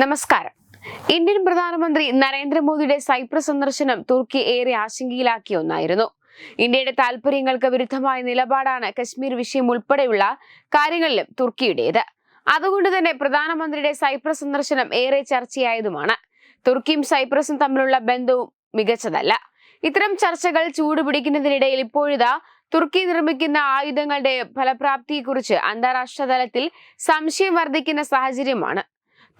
നമസ്കാരം. ഇന്ത്യൻ പ്രധാനമന്ത്രി നരേന്ദ്രമോദിയുടെ സൈപ്രസ് സന്ദർശനം തുർക്കി ഏറെ ആശങ്കയിലാക്കിയ ഒന്നായിരുന്നു. ഇന്ത്യയുടെ താൽപര്യങ്ങൾക്ക് വിരുദ്ധമായ നിലപാടാണ് കശ്മീർ വിഷയം ഉൾപ്പെടെയുള്ള കാര്യങ്ങളിലും തുർക്കിയുടേത്. അതുകൊണ്ട് തന്നെ പ്രധാനമന്ത്രിയുടെ സൈപ്രസ് സന്ദർശനം ഏറെ ചർച്ചയായതുമാണ്. തുർക്കിയും സൈപ്രസും തമ്മിലുള്ള ബന്ധവും മികച്ചതല്ല. ഇത്തരം ചർച്ചകൾ ചൂടുപിടിക്കുന്നതിനിടയിൽ ഇപ്പോഴിതാ തുർക്കി നിർമ്മിക്കുന്ന ആയുധങ്ങളുടെ ഫലപ്രാപ്തിയെക്കുറിച്ച് അന്താരാഷ്ട്ര തലത്തിൽ സംശയം വർദ്ധിക്കുന്ന സാഹചര്യമാണ്.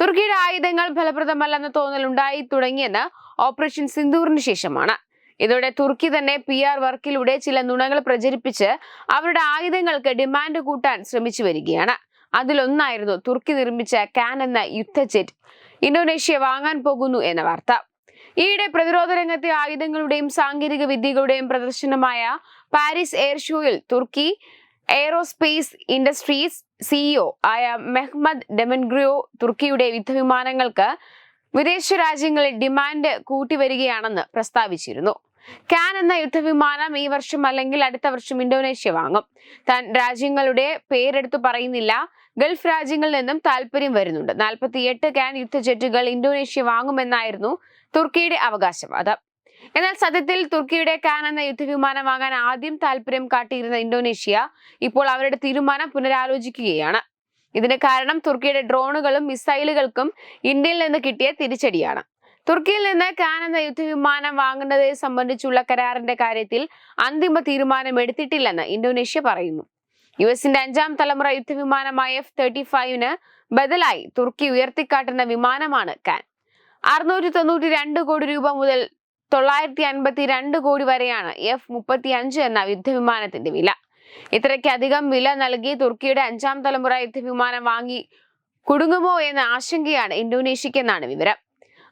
തുർക്കിയുടെ ആയുധങ്ങൾ ഫലപ്രദമല്ലെന്ന തോന്നൽ ഉണ്ടായി തുടങ്ങിയെന്ന് ഓപ്പറേഷൻ സിന്ദൂറിന് ശേഷമാണ്. ഇതോടെ തുർക്കി തന്നെ പി ആർ വർക്കിലൂടെ ചില നുണകൾ പ്രചരിപ്പിച്ച് അവരുടെ ആയുധങ്ങൾക്ക് ഡിമാൻഡ് കൂട്ടാൻ ശ്രമിച്ചു വരികയാണ്. അതിലൊന്നായിരുന്നു തുർക്കി നിർമ്മിച്ച കാൻ എന്ന യുദ്ധജെറ്റ്. ഇന്തോനേഷ്യ വാങ്ങാൻ പോകുന്നു എന്ന വാർത്ത. ഈയിടെ പ്രതിരോധ രംഗത്തെ ആയുധങ്ങളുടെയും സാങ്കേതിക വിദ്യകളുടെയും പ്രദർശനമായ പാരീസ് എയർ ഷോയിൽ തുർക്കി എയറോസ്പേസ് ഇൻഡസ്ട്രീസ് സിഇഒ ആയ മെഹ്മദ് ഡെമൻഗ്രിയോ തുർക്കിയുടെ യുദ്ധവിമാനങ്ങൾക്ക് വിദേശ രാജ്യങ്ങളിൽ ഡിമാൻഡ് കൂട്ടിവരികയാണെന്ന് പ്രസ്താവിച്ചിരുന്നു. കാൻ എന്ന യുദ്ധവിമാനം ഈ വർഷം അല്ലെങ്കിൽ അടുത്ത വർഷം ഇന്തോനേഷ്യ വാങ്ങും. താൻ രാജ്യങ്ങളുടെ പേരെടുത്തു പറയുന്നില്ല. ഗൾഫ് രാജ്യങ്ങളിൽ നിന്നും താല്പര്യം വരുന്നുണ്ട്. നാൽപ്പത്തിയെട്ട് കാൻ യുദ്ധജെറ്റുകൾ ഇന്തോനേഷ്യ വാങ്ങുമെന്നായിരുന്നു തുർക്കിയുടെ അവകാശവാദം. എന്നാൽ സത്യത്തിൽ തുർക്കിയുടെ കാൻ എന്ന യുദ്ധവിമാനം വാങ്ങാൻ ആദ്യം താല്പര്യം കാട്ടിയിരുന്ന ഇന്തോനേഷ്യ ഇപ്പോൾ അവരുടെ തീരുമാനം പുനരാലോചിക്കുകയാണ്. ഇതിന് കാരണം തുർക്കിയുടെ ഡ്രോണുകളും മിസൈലുകൾക്കും ഇന്ത്യയിൽ നിന്ന് കിട്ടിയ തിരിച്ചടിയാണ്. തുർക്കിയിൽ നിന്ന് കാൻ എന്ന യുദ്ധവിമാനം വാങ്ങുന്നതെ സംബന്ധിച്ചുള്ള കരാറിന്റെ കാര്യത്തിൽ അന്തിമ തീരുമാനം എടുത്തിട്ടില്ലെന്ന് ഇന്തോനേഷ്യ പറയുന്നു. യു എസിന്റെ അഞ്ചാം തലമുറ യുദ്ധവിമാനമായ എഫ് തേർട്ടി ഫൈവിന് ബദലായി തുർക്കി ഉയർത്തിക്കാട്ടുന്ന വിമാനമാണ് കാൻ. അറുന്നൂറ്റി തൊണ്ണൂറ്റി രണ്ട് കോടി രൂപ മുതൽ തൊള്ളായിരത്തി അൻപത്തി രണ്ട് കോടി വരെയാണ് എഫ് മുപ്പത്തി അഞ്ച് എന്ന യുദ്ധവിമാനത്തിന്റെ വില. ഇത്രയ്ക്കധികം വില നൽകി തുർക്കിയുടെ അഞ്ചാം തലമുറ യുദ്ധവിമാനം വാങ്ങി കുടുങ്ങുമോ എന്ന ആശങ്കയാണ് ഇന്തോനേഷ്യക്കെന്നാണ് വിവരം.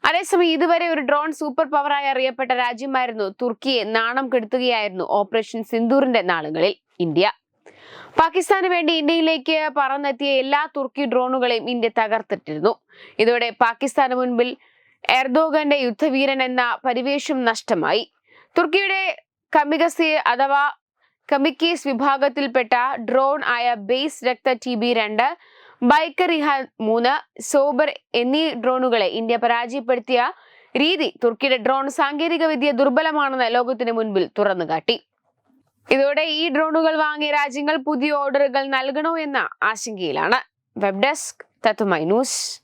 അതേസമയം ഇതുവരെ ഒരു ഡ്രോൺ സൂപ്പർ പവറായി അറിയപ്പെട്ട രാജ്യമായിരുന്നു തുർക്കിയെ നാണം കെടുത്തുകയായിരുന്നു ഓപ്പറേഷൻ സിന്ദൂറിന്റെ നാളുകളിൽ ഇന്ത്യ. പാകിസ്ഥാന് വേണ്ടി ഇന്ത്യയിലേക്ക് പറന്നെത്തിയ എല്ലാ തുർക്കി ഡ്രോണുകളെയും ഇന്ത്യ തകർത്തിട്ടിരുന്നു. ഇതോടെ പാകിസ്ഥാന് മുൻപിൽ എർദോഗന്റെ യുദ്ധവീരൻ എന്ന പരിവേഷം നഷ്ടമായി. തുർക്കിയുടെ കമികസി അഥവാ കമിക്കീസ് വിഭാഗത്തിൽപ്പെട്ട ഡ്രോൺ ആയ ബേസ് രക്ത ടി ബി രണ്ട് ബൈക്കറിഹ മൂന്ന് സോബർ എന്നീ ഡ്രോണുകളെ ഇന്ത്യ പരാജയപ്പെടുത്തിയ രീതി തുർക്കിയുടെ ഡ്രോൺ സാങ്കേതിക വിദ്യ ദുർബലമാണെന്ന് ലോകത്തിന് മുൻപിൽ തുറന്നുകാട്ടി. ഇതോടെ ഈ ഡ്രോണുകൾ വാങ്ങിയ രാജ്യങ്ങൾ പുതിയ ഓർഡറുകൾ നൽകണോ എന്ന ആശങ്കയിലാണ്. വെബ് ഡെസ്ക് തത്തുമൈ ന്യൂസ്.